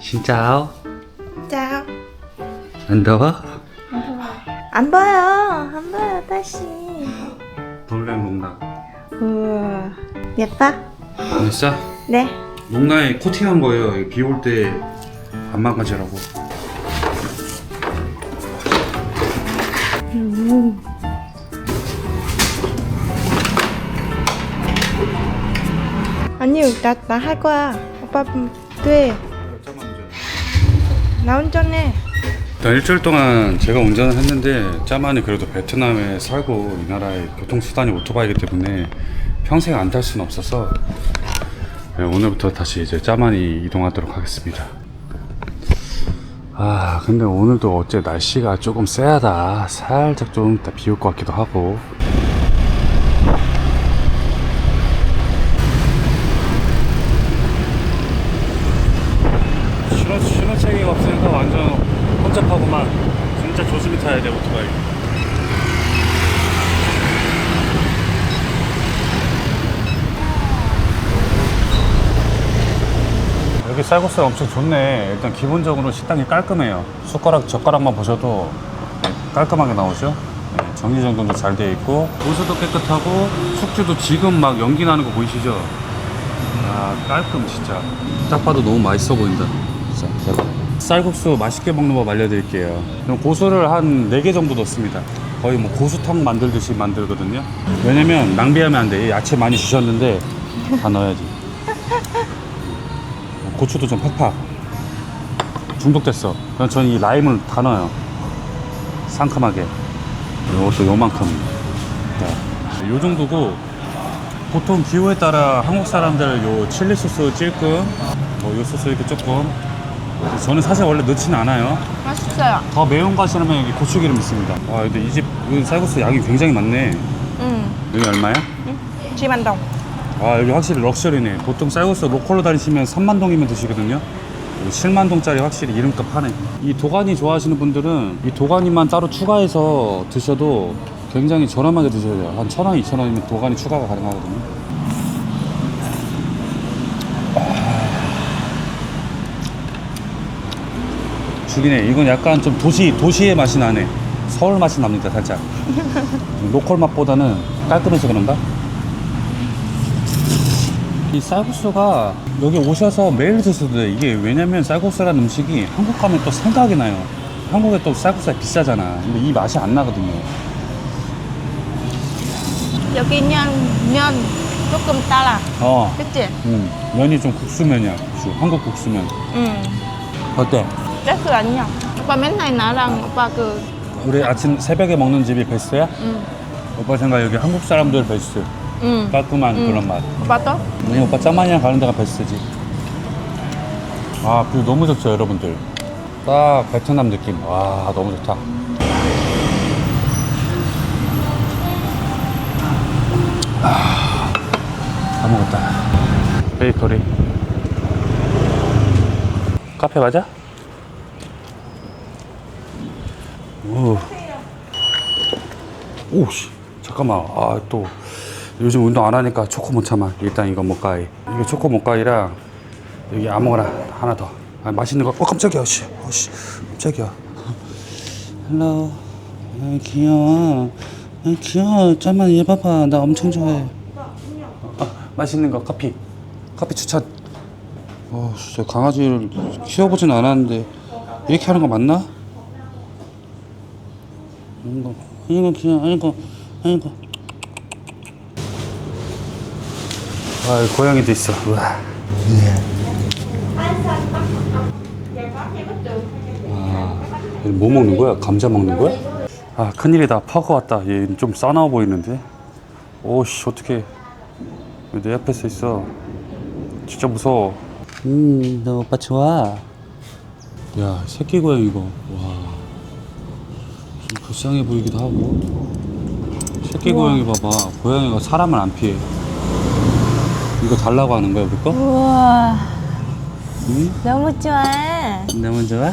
진짜요? 자, 안 더워? 안 봐요. 안 봐요, 다시. 놀래는 농락 우와. 예뻐? 됐어? 네. 농락에 코팅한 거예요 비 올 때 안 망가지라고 아니, 나, 나 할 거야. 오빠, 돼. 나 운전해. 일단 일주일 동안 제가 운전을 했는데 짜만이 그래도 베트남에 살고 이 나라의 교통수단이 오토바이기 때문에 평생 안 탈 수는 없어서 네, 오늘부터 다시 이제 짜만이 이동하도록 하겠습니다. 아 근데 오늘도 어째 날씨가 조금 쎄하다 살짝 좀 비 올 것 같기도 하고 신호, 신호체계가 없으니까 완전 혼잡하고만 진짜 조심히 타야 돼 오토바이 여기 쌀국수가 엄청 좋네. 일단 기본적으로 식당이 깔끔해요. 숟가락 젓가락만 보셔도 네, 깔끔하게 나오죠? 네, 정리정돈도 잘 되어 있고. 고수도 깨끗하고 숙주도 지금 막 연기 나는 거 보이시죠? 아 깔끔 진짜. 딱 봐도 너무 맛있어 보인다. 진짜 대박. 쌀국수 맛있게 먹는 법 알려드릴게요. 그럼 고수를 한 4개 정도 넣습니다. 거의 뭐 고수탕 만들듯이 만들거든요. 왜냐면 낭비하면 안 돼. 야채 많이 주셨는데 다 넣어야지 고추도 좀 팍팍 중독됐어 그럼 저는 이 라임을 다 넣어요 상큼하게 이것도 요만큼 네. 요 정도고 보통 기호에 따라 한국 사람들 요 칠리 소스 찔끔 뭐요 소스 이렇게 조금 저는 사실 원래 넣지는 않아요 맛있어요. 더 매운 거 하시려면 여기 고추기름 있습니다 와 근데 이 집 쌀국수 양이 굉장히 많네 응. 여기 얼마야? 응. 10만 동. 아 여기 확실히 럭셔리네. 보통 쌀국수 로컬로 다니시면 3만 동이면 드시거든요. 여기 7만 동짜리 확실히 이름값 하네. 이 도가니 좋아하시는 분들은 이 도가니만 따로 추가해서 드셔도 굉장히 저렴하게 드셔야 돼요. 한 천원 이천 원이면 도가니 추가가 가능하거든요. 아. 죽이네. 이건 약간 좀 도시 도시의 맛이 나네. 서울 맛이 납니다 살짝. 로컬 맛보다는 깔끔해서 그런가? 이 쌀국수가 여기 오셔서 매일 드셔도 돼. 이게 왜냐면 쌀국수라는 음식이 한국 가면 또 생각이 나요. 한국에 또 쌀국수가 비싸잖아. 근데 이 맛이 안 나거든요. 여기 면, 면 조금 달라. 어, 그치? 음, 면이 좀 국수면이야. 국수. 한국 국수면. 응. 어때? 레스 아니야. 오빠 맨날 나랑 오빠 그, 우리 아침 새벽에 먹는 집이 베스트야? 응. 오빠 생각 여기 한국 사람들 베스 트. 응. 깔끔한 음. 그런 맛. 또? 우리 오빠 짜만이랑 가는 데가 베스트지. 아, 뷰 너무 좋죠, 여러분들. 딱 베트남 느낌. 와, 너무 좋다. 아, 다 먹었다. 베이커리. 카페 맞아? 오. 오 씨. 잠깐만. 아, 또. 요즘 운동 안 하니까 초코 못 참아. 일단 이거 모카이. 이거 초코 모카이랑 여기 아무거나 하나 더. 아, 맛있는 거. 어 깜짝이야. 씨. 어, 씨. 깜짝이야. 헬로. 아, 귀여워. 아, 귀여워. 잠만 얘 봐봐. 나 엄청 좋아해. 아, 맛있는 거 커피. 커피 추천. 어, 진짜 강아지를 키워보진 않았는데 이렇게 하는 거 맞나? 아이고, 아이고 귀여워. 아이고, 아이고. 아, 고양이도 있어. 우와. 아, 얘뭐 먹는 거야? 감자 먹는 거야? 아, 큰일이다. 파고 왔다. 얘 좀 싸나워 보이는데. 오씨. 왜내 앞에서 있어? 진짜 무서워. 음, 너 오빠 좋아. 야, 새끼 고양이 이거. 와. 좀 불쌍해 보이기도 하고. 새끼 고양이 봐봐. 고양이가 사람을 안 피해. 이거 달라고 하는 거야, 우리 거? 우와. 응? 너무 좋아. 너무 좋아?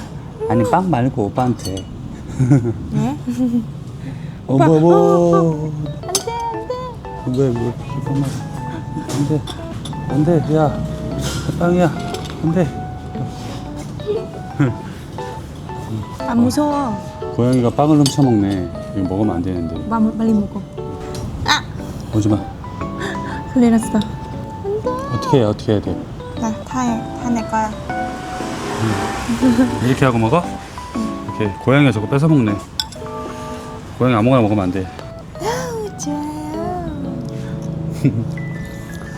아니 빵 말고 오빠한테. 응? 어머 어머. 안 돼, 안 돼. 왜 왜? 잠깐만. 안 돼 안 돼 야 빵이야 안 돼. 안 무서워. 고양이가 빵을 훔쳐먹네. 이거 먹으면 안 되는데. 마, 빨리 먹어. 아! 오지 마. 큰일 났어. 어떻게 해? 어떻게 해야 돼? 나 타해. 타내 거야. 이렇게 하고 먹어? 이렇게 고양이가 저거 뺏어 먹네. 고양이 아무거나 먹으면 안 돼. 아우, 좋아요.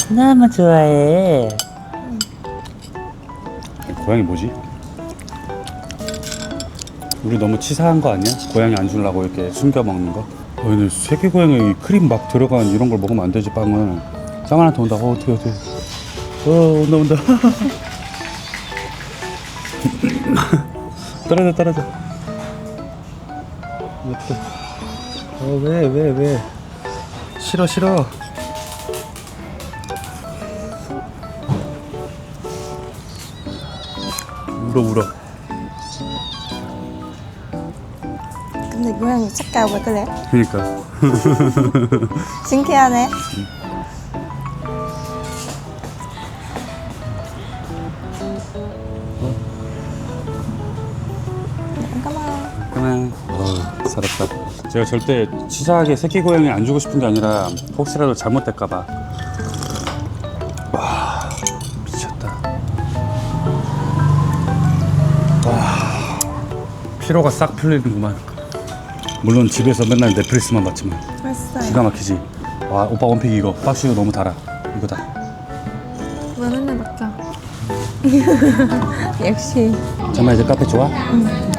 너무 좋아해. 고양이 뭐지? 우리 너무 치사한 거 아니야? 고양이 안 주려고 이렇게 숨겨 먹는 거? 어, 근데 새끼 고양이 크림 막 들어간 이런 걸 먹으면 안 되지 빵은. 짱한테 온다. 어 어떻게 어떻게? 어 온다 온다. 떨어져 떨어져. 어왜 왜 왜? 싫어 싫어. 울어 울어. 근데 고양이 왜 그래? 그러니까. 신기하네. 제가 절대 치사하게 새끼 고양이 안 주고 싶은 게 아니라 혹시라도 잘못될까봐. 와, 미쳤다. 와, 피로가 싹 풀리는구만. 물론 집에서 맨날 넷플릭스만 봤지만 맛있어요. 기가 막히지. 와, 오빠 원픽 이거. 이거 너무 달아. 이거다. 왜 맨날 바뀌어? 역시. 정말 이제 카페 좋아? 와.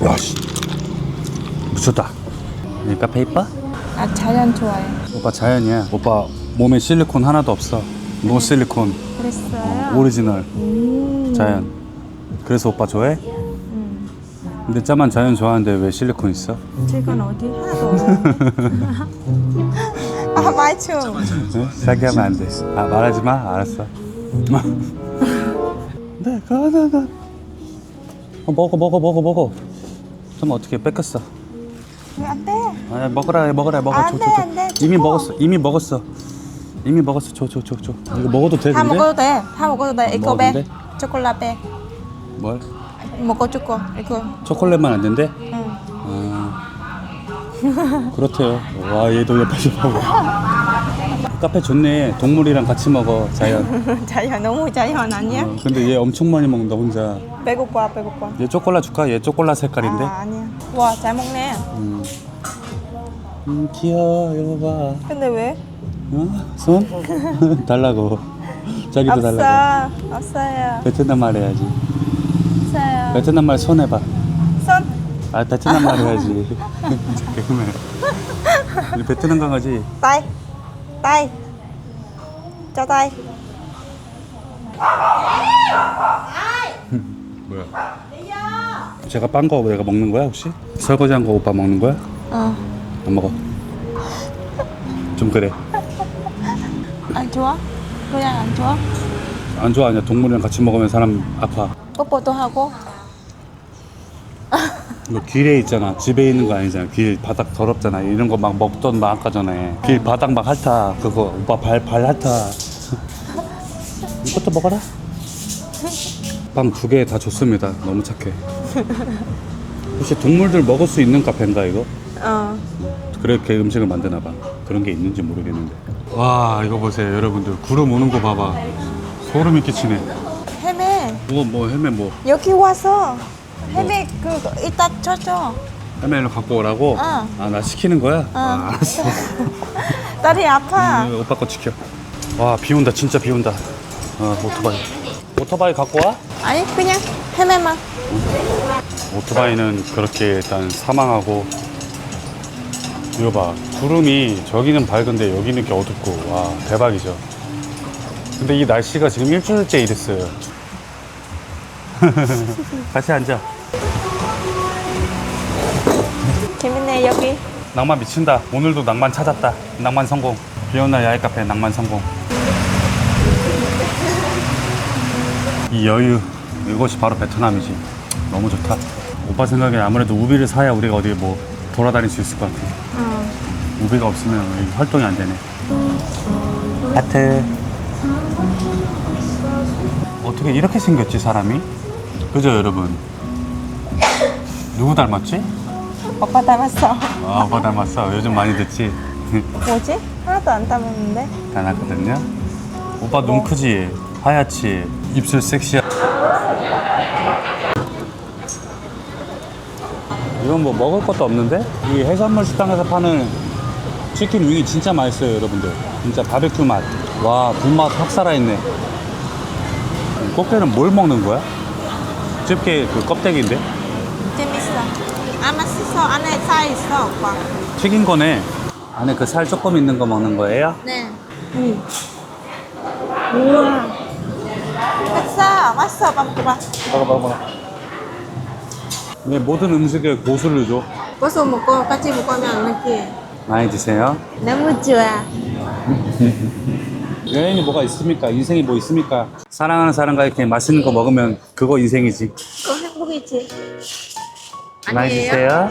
와, 씨. 미쳤다. 이 카페 이뻐? 아, 자연 좋아해. 오빠 자연이야. 오빠 몸에 실리콘 하나도 없어. 노 실리콘. 그랬어요? 오리지널. 음. 자연. 그래서 오빠 좋아해? 음. 근데 짜만 자연 좋아하는데 왜 실리콘 있어? 질건 어디? 하나도 없어. 아, 말춤. 응? 자기하면 안 돼. 아 말하지 마. 알았어. 네, 가나 나. 어, 먹어 먹어 먹어 먹어. 좀 어떻게 뺏겼어? 왜안 돼? 아 먹어라 먹어라 먹어. 안 줘, 돼, 줘, 줘. 안 돼. 이미 줘. 먹었어. 이미 먹었어. 이미 먹었어. 줘 줘 줘 줘. 이거 먹어도 돼 다 근데? 먹어도 돼. 다 먹어도 돼. 이거 먹어도 빼. 돼? 초콜릿 빼. 뭘? 먹어 줄거 이거. 초콜릿만 안 된대? 응. 아. 그렇대요. 와 얘도 옆에서 보고. 카페 좋네. 동물이랑 같이 먹어 자연. 자연 너무 자연 아니야? 어, 근데 얘 엄청 많이 먹는다 혼자. 배고파 배고파. 얘 초콜릿 줄까? 얘 초콜릿 색깔인데? 아 아니야. 와 잘 먹네. 음. 음, 귀여워, 이거 봐. 근데 왜? 어? 손? 달라고. 자기도 달라고. 없어 없어요. 베트남 말 해야지. 없어요. 베트남 말 손 해봐. 손. 아, 베트남 말 해야지. 잠깐만. 우리 베트남 강아지. tay tay cho tay 뭐야? 제가 빤 거 내가 먹는 거야, 혹시? 설거지한 거 오빠 먹는 거야? ờ 안 먹어. 좀 그래. chúa cô ăn ăn chúa 안 좋아, 아니야. 동물이랑 같이 먹으면 사람 아파. 뽀뽀도 하고 이거 길에 있잖아. 집에 있는 거 아니잖아. 길 바닥 더럽잖아. 이런 거 막 먹던 막 아까 전에. 길 바닥 막 핥아. 그거 오빠 발, 발 핥아. 이것도 먹어라. 빵 두 개 다 줬습니다. 너무 착해. 혹시 동물들 먹을 수 있는 카페인가 이거? ờ 그렇게 음식을 만드나 봐. 그런 게 있는지 모르겠는데. 와 이거 보세요 여러분들 구름 오는 거 봐봐. 소름이 끼치네. 헤매 뭐 뭐 헤매 뭐 여기 와서 헤매 그 이따 쳐줘 헤매를 갖고 오라고? 어. 아나 시키는 거야? 어. 아, 알았어. 다리 아파 음, 오빠 거 지켜. 와, 비 온다. 진짜 비 온다. 아, 오토바이. 오토바이 갖고 와? 아니 그냥 헤매만 오토바이는 그렇게 일단 사망하고. 이거 봐. 구름이 저기는 밝은데 여기는 이렇게 어둡고. 와, 대박이죠. 근데 이 날씨가 지금 일주일째 이랬어요. 같이 앉아. 재밌네 여기 낭만 미친다. 오늘도 낭만 찾았다. 낭만 성공. 비 오는 날 야외 카페 낭만 성공. 이 여유. 이것이 바로 베트남이지. 너무 좋다. 오빠 생각에 아무래도 우비를 사야 우리가 어디 뭐 돌아다닐 수 있을 것 같아. 어 우비가 없으면 이 활동이 안 되네. 하트. 어떻게 이렇게 생겼지 사람이? 그죠 여러분? 누구 닮았지? 오빠 닮았어. 아 오빠 닮았어 요즘 많이 듣지 뭐지? 하나도 안 닮았는데? 닮았거든요 오빠 눈 크지? 하얗지? 입술 섹시하 이건 뭐 먹을 것도 없는데? 이 해산물 식당에서 파는 치킨 윙이 진짜 맛있어요 여러분들 진짜 바베큐 맛와 불맛 확 살아있네 꽃게는 뭘 먹는 거야? 집게 그 껍데기인데? 재밌어. 아, 맛있어. 안에 살 있어, 오빠. 튀긴 거네 안에 그 살 조금 있는 거 먹는 거예요? 네. 응. 우와. 맛있어. 맛있어. 오빠 먹어봐. 먹어 먹어 먹어 네, 모든 음식에 고수를 줘 고소 먹고 같이 먹으면 안 느끼해. 많이 드세요 너무 좋아. 여행이 뭐가 있습니까? 인생이 뭐 있습니까? 사랑하는 사람과 이렇게 맛있는 거 먹으면 그거 인생이지 그거 행복이지. 많이 아니에요? 드세요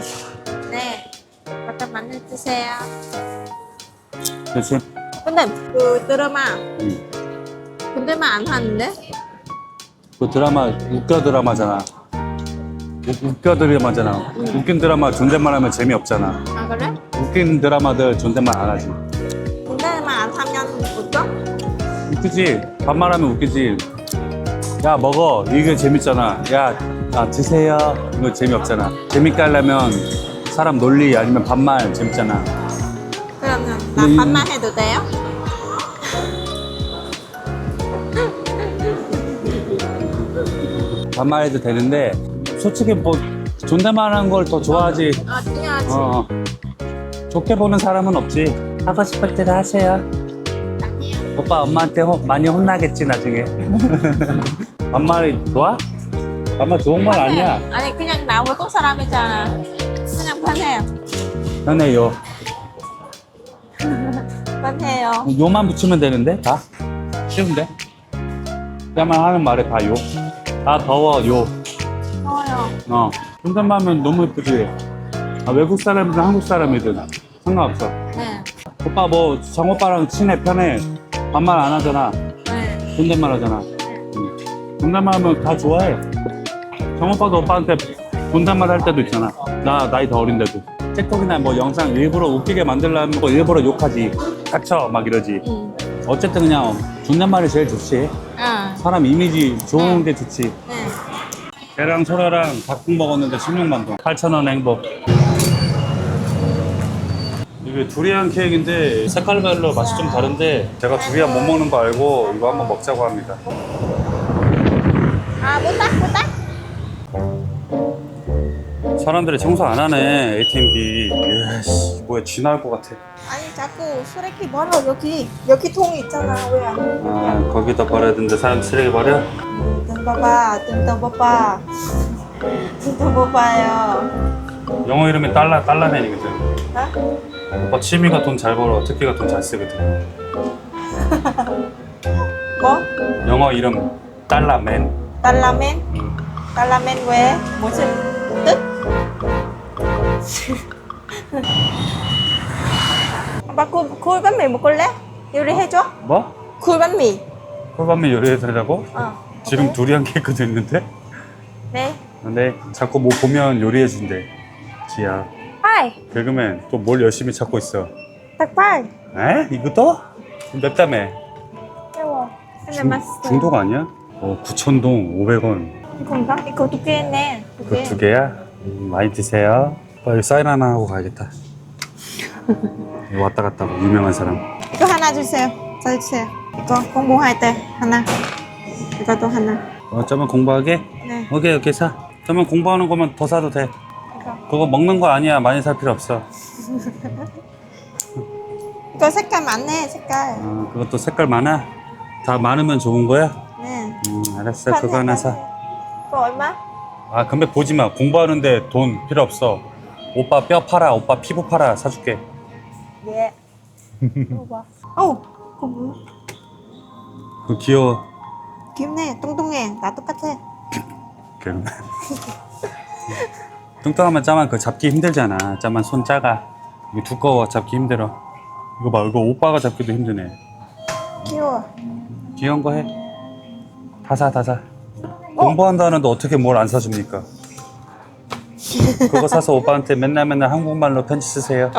네. 아까 많이 드세요. 그렇지? 근데 그 드라마 응. 근데만 안 하는데? 그 드라마 웃겨 드라마잖아 우- 웃겨 드라마잖아 웃긴 드라마 존댓말 하면 재미없잖아 아 그래? 웃긴 드라마들 존댓말 안 하지 웃기지? 반말하면 웃기지? 야 먹어. 이게 재밌잖아. 야 아, 드세요. 이거 재미없잖아. 재밌게 하려면 사람 논리 아니면 반말 재밌잖아. 그러면 나 반말 해도 돼요? 반말해도 되는데 솔직히 뭐 존댓말하는 걸 더 좋아하지. 아 중요하지. 어, 좋게 보는 사람은 없지. 하고 싶을 때도 하세요. 오빠 엄마한테 호- 많이 혼나겠지 나중에 반말이 좋아? 반말 좋은 건 아니야 아니 그냥 나 외국 사람이잖아. 그냥 편해요. 편해요 편해요. 요만 붙이면 되는데 다 쉬운데 그야만 하는 말에 다요 다 더워 요 더워요. 어. 존댓말 하면 너무 예쁘지 아, 외국 사람이든 한국 사람이든 상관없어 네. 오빠 뭐 정오빠랑 친해 편해 반말 안 하잖아 네. 존댓말 하잖아 응. 존댓말 하면 다 좋아해 정 오빠도 오빠한테 존댓말 할 때도 있잖아 나 나이 더 어린데도 틱톡이나 뭐 영상 일부러 웃기게 만들려면 뭐 일부러 욕하지 닥쳐 막 이러지 응. 어쨌든 그냥 존댓말이 제일 좋지 아. 사람 이미지 좋은 네. 게 좋지 네. 걔랑 소라랑 닭국 먹었는데 16만 동 8,000원 행복 이게 두리안 케이크인데 색깔별로 맛이 좀 다른데 제가 두리안 못 먹는 거 알고 이거 한번 먹자고 합니다 아 못다 못다. 사람들이 청소 안 하네 ATM기 예씨 뭐야 쥐 나올 것 같아 아니 자꾸 쓰레기 버려 여기 여기 통이 있잖아 왜 안? 아 거기다 버려야 되는데 사람 쓰레기 버려? 등 봐봐 등도 봐봐 등도 봐봐요. 영어 이름이 달라 달라맨이거든 어? 오빠 취미가 돈 잘 벌어 특기가 돈 잘 쓰거든 뭐? 영어 이름 달라맨 달라맨? 달라맨 왜? 무슨 뜻? 아빠 굴, 굴반미 먹을래? 요리해줘? 뭐? 굴반미 콜밤미 요리해달라고? 어 지금 두리안 케이크도 있는데? 네 근데 자꾸 뭐 보면 요리해준대 지야 하이 개그맨 또 뭘 열심히 찾고 있어? 닭발 에? 이것도? 맵다며 매워. 근데 중, 맛있어 중독 아니야? 어 9천동 500원. 이건가? 이거 두 개네 두그 개. 두 개야? 음, 많이 드세요. 빨리 사인 하나 하고 가야겠다. 이거 왔다 갔다 하고 유명한 사람. 이거 하나 주세요. 잘 주세요. 이거 공부할 때 하나. 이것도 하나. 어 좀만 공부하게? 네. 오케이 오케이 사. 좀만 공부하는 거면 더 사도 돼. 이거 그거 먹는 거 아니야. 많이 살 필요 없어. 이거 색깔 많네 색깔. 어, 그것도 색깔 많아? 다 많으면 좋은 거야? 네. 음 알았어. 그거 하나 사. 이거 얼마? 아 근데 보지 마. 공부하는데 돈 필요 없어. 오빠 뼈 팔아. 오빠 피부 팔아. 사줄게. 예. 이거 봐. 어우 그거 뭐야? 그 귀여워. 귀엽네. 뚱뚱해. 나 똑같아. 그럼 뚱뚱하면 짜만 그 잡기 힘들잖아 짜만 손 작아 이게 두꺼워 잡기 힘들어 이거 봐 이거 오빠가 잡기도 힘드네 귀여워. 귀여운 거 해. 다 사, 다 사. 공부한다는데 어떻게 뭘 안 사줍니까? 그거 사서 오빠한테 맨날 맨날 한국말로 편지 쓰세요.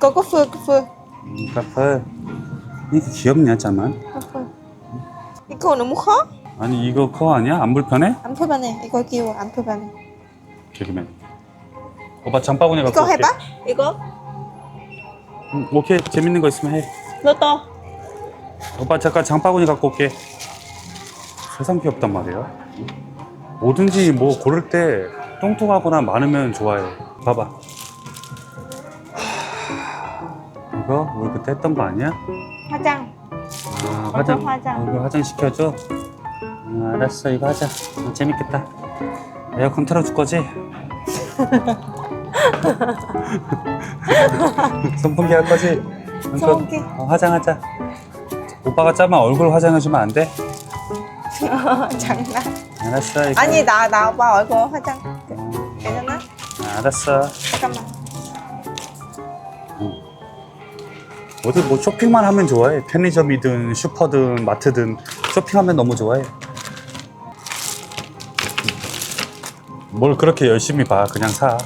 Cô có phương, có phương. 음, 카풀. 이게 귀엽냐, 짜만? Phương. 이거 너무 커? 아니, 이거 그거 아니야? 안 불편해? 안 불편해. 이거 귀여워. 안 불편해. 개그맨. 오빠 장바구니 갖고 이거 올게. 해봐. 이거. 응, 오케이. 재밌는 거 있으면 해. 로또. 오빠 잠깐 장바구니 갖고 올게. 세상 귀엽단 말이야. 뭐든지 뭐 고를 때 뚱뚱하거나 많으면 좋아해. 봐봐. 하, 이거 우리 그때 했던 거 아니야? 화장. 아, 화장, 화장. 어, 이거 화장 시켜줘. 음, 알았어, 이거 하자. 어, 재밌겠다. 에어컨 틀어줄 거지? 선풍기 할 거지? 선풍기. 어, 화장하자. 오빠가 짜면 얼굴 화장해주면 안 돼? 장난. 알았어. 이거. 아니 나나 오빠 얼굴 화장. 어, 괜찮아? 알았어. 잠깐만. 어디 뭐 쇼핑만 하면 좋아해. 편의점이든 슈퍼든 마트든 쇼핑하면 너무 좋아해. 뭘 그렇게 열심히 봐. 그냥 사.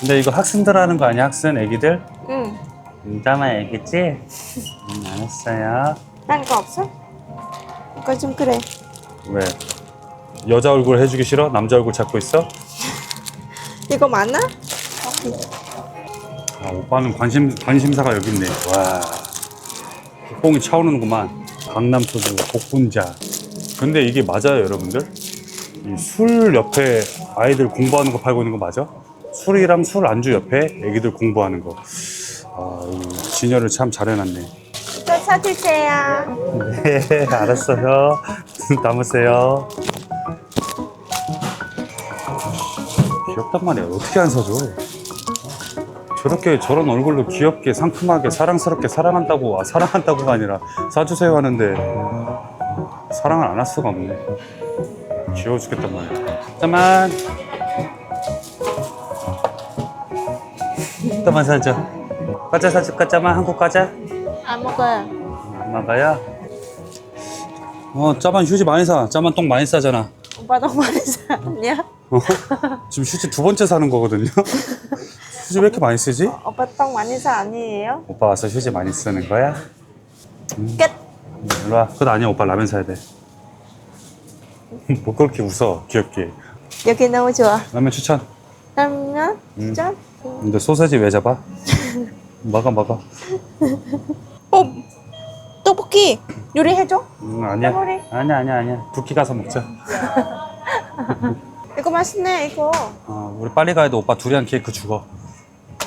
근데 이거 학생들 하는 거 아니야? 학생 애기들? 응. 인자만 애기지? 응, 알았어요. 딴 거 없어? 이거 좀 그래. 왜? 여자 얼굴 해주기 싫어? 남자 얼굴 찾고 있어? 이거 맞나? 아, 오빠는 관심, 관심사가 여기 있네. 와. 뽕이 차오르는구만. 강남 소주, 복분자. 근데 이게 맞아요, 여러분들? 이술 옆에 아이들 공부하는 거 팔고 있는 거 맞아? 술이랑 술 안주 옆에 애기들 공부하는 거. 아, 이 진열을 참 잘해놨네. 또 사주세요. 네, 알았어요. 담으세요. 귀엽단 말이야. 어떻게 안 사줘? 저렇게 저런 얼굴로 귀엽게 상큼하게 사랑스럽게 사랑한다고 아, 사랑한다고가 아니라 사주세요 하는데 사랑을 안 할 수가 없네. 귀여워 죽겠단 말이야. 잠깐만. 잠깐만 사줘. 과자 사줄까? 짜만 한국 과자? 안 먹어요. 안 나가야? 어, 짜만 휴지 많이 사. 짜만 똥 많이 싸잖아. 오빠 너무 많이 사냐? 어? 지금 휴지 두 번째 사는 거거든요. 휴지 왜 이렇게 많이 쓰지? 오빠 똥 많이 사 아니에요? 오빠 와서 휴지 많이 쓰는 거야? 끝. 일로 와. 그거 아니야. 오빠 라면 사야 돼. 뭐 그렇게 웃어. 귀엽게. 여기 너무 좋아. 라면 추천. 그러면 음. 짠. 근데 소세지 왜 잡아? 먹어 먹어. 어, 떡볶이 요리해줘. 응, 아니야. 해보리. 아니야 아니야 아니야. 부키 가서 먹자. 이거 맛있네 이거. 어, 우리 빨리 가야 돼. 오빠 두리안 케이크 죽어.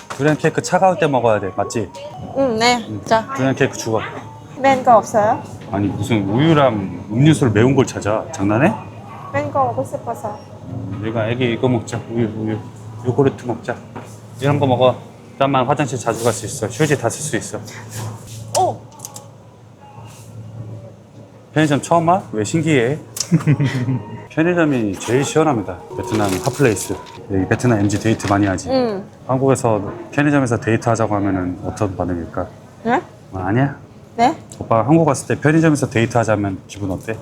두리안 케이크 차가울 때 먹어야 돼. 맞지? 응, 네. 자, 두리안 케이크 죽어. 맨 거 없어요? 아니 무슨 우유랑 음료수를 매운 걸 찾아 장난해? 맨거 먹고 싶어서. 내가 애기 이거 먹자 우유 우유 요구르트 먹자 이런 거 먹어 땀만 화장실 자주 갈 수 있어 휴지 다 쓸 수 있어 오, 편의점 처음 와? 왜 신기해? 편의점이 제일 시원합니다 베트남 핫플레이스 여기 베트남 MG 데이트 많이 하지 응. 한국에서 편의점에서 데이트 하자고 하면은 어떤 반응일까? 네? 어, 아니야 네? 오빠 한국 갔을 때 편의점에서 데이트 하자면 기분 어때?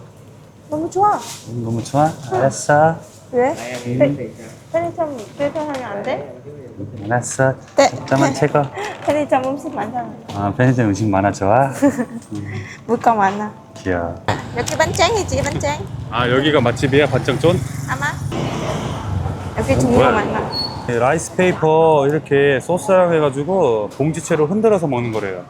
너무 좋아. 음, 너무 좋아? 알았어 왜? 편- 편의점 데이트하면 안 돼? 알았어 네. 잠깐만 최고 편의점 음식 많잖아. 아 편의점 음식 많아 좋아? 물가 많아. 귀여워 여기 반짱이지 반짱. 아 여기가 맛집이야 반짱촌? 아마. 여기 종류가 뭐야? 많아. 네, 라이스 페이퍼 이렇게 소스랑 해가지고 봉지채로 흔들어서 먹는 거래요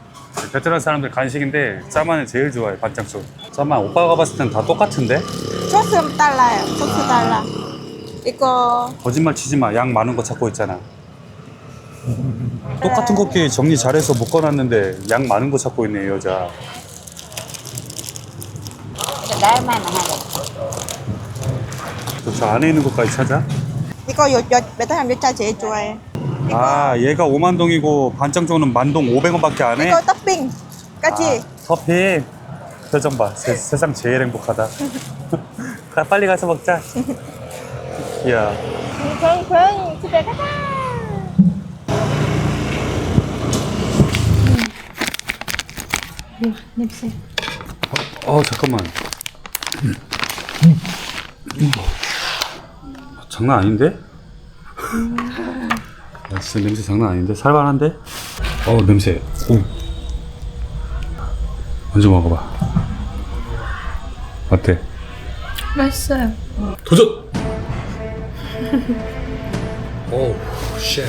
베트남 사람들 간식인데 짜만을 제일 좋아해 반짱촌 짜만 오빠가 봤을 땐 다 똑같은데? 소스 달라요. 소스 달라. 이거 거짓말 치지 마 양 많은 거 찾고 있잖아 똑같은 것끼리 정리 잘해서 묶어놨는데 양 많은 거 찾고 있네 이 여자 또저 안에 있는 것까지 찾아? 이거 요, 요 베트남 여자 제일 좋아해. 이거 아 얘가 5만 동이고 반짱촌은 만동 500원밖에 안 해? 이거 토핑. 까지. 아, 커피 표정 봐 세, 세상 제일 행복하다 가, 빨리 가서 먹자 이야 저희 고양이 집에 가자. 이거 냄새. 어 잠깐만. 장난 아닌데? 야, 진짜 냄새 장난 아닌데? 살만한데? 어 냄새. 오. 먼저 먹어봐. 어때? 맛있어요. 도전! 오, 쉣.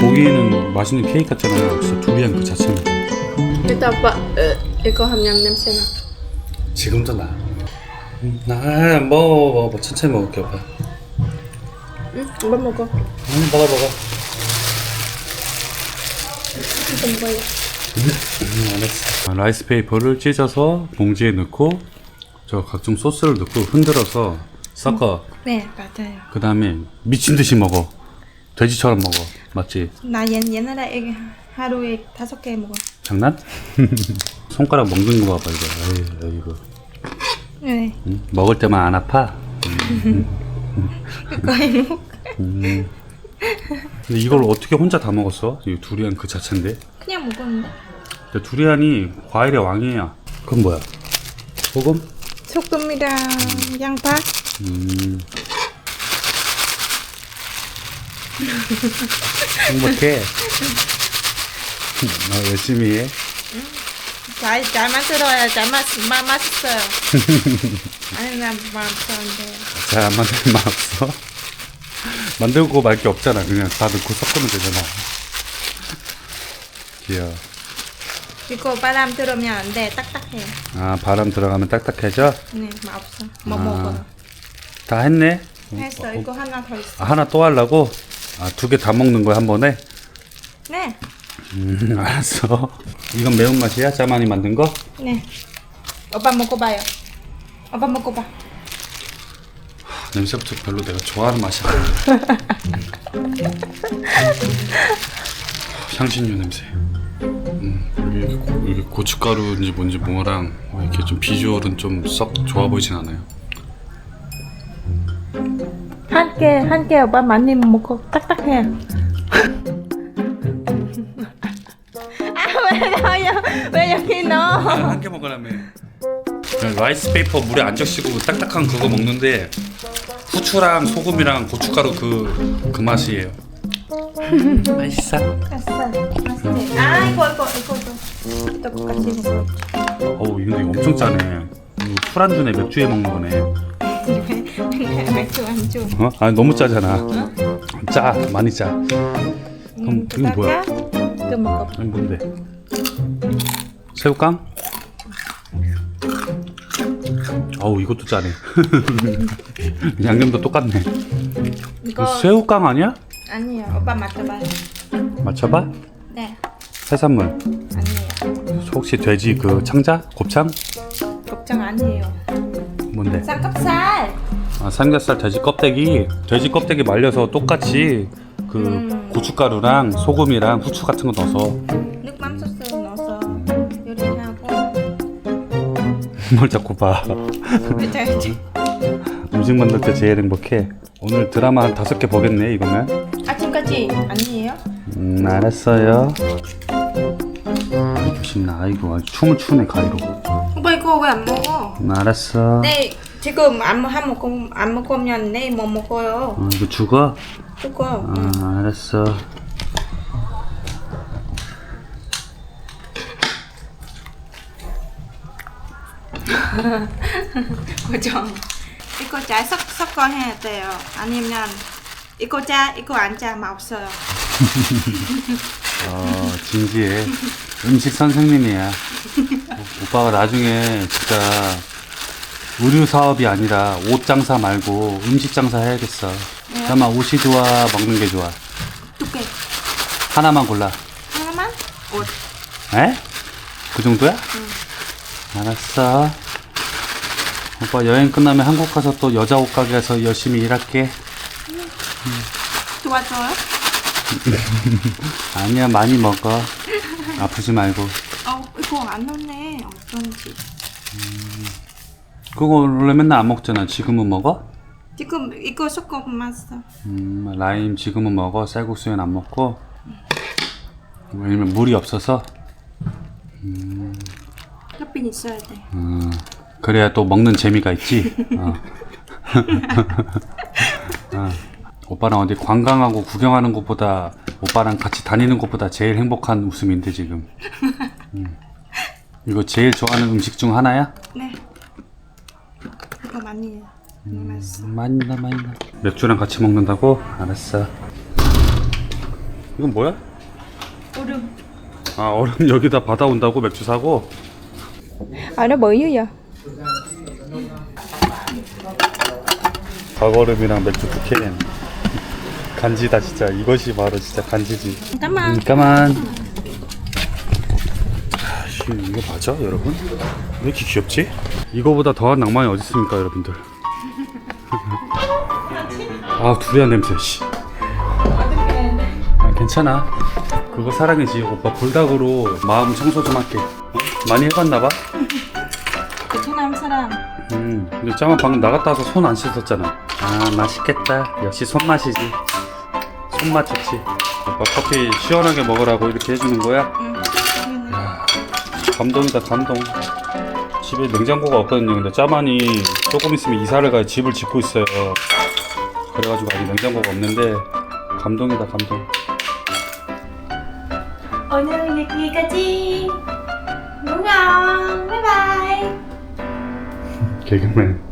보기에는 맛있는 케이크 같잖아요. 진짜 두리안 그 자체입니다. 일단 어, 이거 함량 냄새 나. 지금도 나. 나 먹어 먹어 먹어 천천히 먹을게 오빠. 응, 오빠 먹어. 응 먹어 먹어. 먹어요. 응 알았어. 라이스 페이퍼를 찢어서 봉지에 넣고 저 각종 소스를 넣고 흔들어서 섞어. 네, 맞아요. 그 다음에 미친 듯이 먹어. 돼지처럼 먹어. 맞지? 나 옛, 옛날에 하루에 다섯 개 먹어. 장난? 손가락 먹는 거 봐봐 이거. 에이, 이거. 네. 응? 먹을 때만 안 아파? 그거 해먹. 근데 이걸 어떻게 혼자 다 먹었어? 이 두리안 그 자체인데. 그냥 먹었는데. 근데 두리안이 과일의 왕이야. 그건 뭐야? 소금? 소금이랑 양파. 음. 행복해. 나 열심히 해. 잘, 잘 만들어야 잘 맛, 맛, 맛있어요. 아니, 나 맛없었는데. 잘 안 만들면 맛없어. 만들고 말 게 없잖아. 그냥 다 넣고 섞으면 되잖아. 귀여워. 이거 바람 들으면 안 돼. 딱딱해. 아, 바람 들어가면 딱딱해져? 네, 맛없어. 못 아. 먹어. 다 했네? 했어. 이거 하나 더 있어. 아, 하나 또 하려고? 아, 두 개 다 먹는 거야, 한 번에? 네. 음, 알았어. 이건 매운맛이야? 짜만이 만든 거? 네. 오빠 먹어봐요. 오빠 먹어봐. 냄새부터 별로 내가 좋아하는 맛이 아니야. 향신료 냄새. 음, 여기, 고- 여기 고춧가루인지 뭔지 뭐랑 이렇게 좀 비주얼은 좀 썩 좋아 보이진 않아요. 한 개, 한 개 오빠 많이 먹어. 딱딱해. 아, 왜 여기 넣어? 한 개 먹으라며. 라이스 페이퍼 물에 안 적시고 딱딱한 그거 먹는데 후추랑 소금이랑 고춧가루 그, 그 맛이에요. 맛있어? 맛있네. 아, 이거, 이거, 이거, 이거. 똑같이 먹어. 어우, 이거 엄청 짜네. 이거 술안주네, 맥주에 먹는 거네. 맥주 안주. 어? 아 너무 짜잖아. 짜 많이 짜. 음, 이거 뭐야? 이거 먹어. 아니 뭔데? 새우깡? 어우 이것도 짜네. 양념도 똑같네. 이거 새우깡 아니야? 아니에요. 오빠 맡아봐요. 맞춰봐. 네. 해산물. 아니에요. 혹시 돼지 그 창자? 곱창? 걱정 아니에요. 뭔데? 쌍꺼살. 아, 삼겹살 돼지 껍데기. 돼지 껍데기 말려서 똑같이 그 음. 고춧가루랑 소금이랑 후추 같은 거 넣어서 뭘 자꾸 봐. 알지? 음식 만들 때 제일 행복해. 오늘 드라마 한 다섯 개 보겠네 이거면. 아침까지 아니에요? 음 알았어요. 아이고 신나. 아이고 아주 춤을 추네 가위로. 오빠 이거 왜 안 먹어? 음, 알았어. 네 지금 안, 먹- 안 먹고 안 먹으면 내일 못 먹어요. 어, 이거 죽어? 그거 아 알았어. 그죠? 이거 잘 섞, 섞어 해야 돼요. 아니면 이거 짜 이거 안 짜 맛없어요. 어 진지해. 음식 선생님이야. 오- 오빠가 나중에 진짜 의류 사업이 아니라 옷 장사 말고 음식 장사 해야겠어. 잠깐만 옷이 좋아 먹는 게 좋아. 두 개. 하나만 골라. 하나만? 옷. 에? 그 정도야? 알았어. 오빠 여행 끝나면 한국 가서 또 여자 옷 가게에서 열심히 일할게. 도와줘요? 아니야, 많이 먹어. 아프지 말고. 어, 이거 안 넣네. 어쩐지. 그거 원래 맨날 안 먹잖아. 지금은 먹어? 지금 이거 섞어 봤어. 음, 라임 지금은 먹어. 쌀국수엔 안 먹고. 왜냐면 물이 없어서. 햇빛 있어야 돼. 음, 그래야 또 먹는 재미가 있지. 어. 어. 오빠랑 어디 관광하고 구경하는 것보다 오빠랑 같이 다니는 것보다 제일 행복한 웃음인데 지금. 음. 이거 제일 좋아하는 음식 중 하나야? 네. 이거 많이 해. 너무 맛있어. 많이 나 많이 나. 맥주랑 같이 먹는다고? 알았어. 이건 뭐야? 얼음. 아 얼음 여기다 받아온다고 맥주 사고? 아, nó bự dữ vậy? 닭얼음이랑 맥주 두 캔. 간지다 진짜. 이것이 바로 진짜 간지지. Ơn. 잠깐만. 아씨 이거 맞아 여러분? 왜 이렇게 귀엽지? 이거보다 더한 낭만이 어디 있습니까 여러분들? 아 두리안 냄새 씨. 아 괜찮아. 그거 사랑이지. 오빠 불닭으로 마음 청소 좀 할게. 어? 많이 해봤나 봐. 그 청남 사람. 음, 근데 짱아 방금 나갔다 와서 손 안 씻었잖아. 아, 맛있겠다. 역시 손맛이지. 손맛 좋지. 오빠 커피 시원하게 먹으라고 이렇게 해주는 거야? 응. 야, 감동이다, 감동. 집에 냉장고가 없거든요. 근데 짜만이 조금 있으면 이사를 가 집을 짓고 있어요. 그래가지고 아직 냉장고가 없는데 감동이다, 감동. 오늘 여기까지. Keegan Man.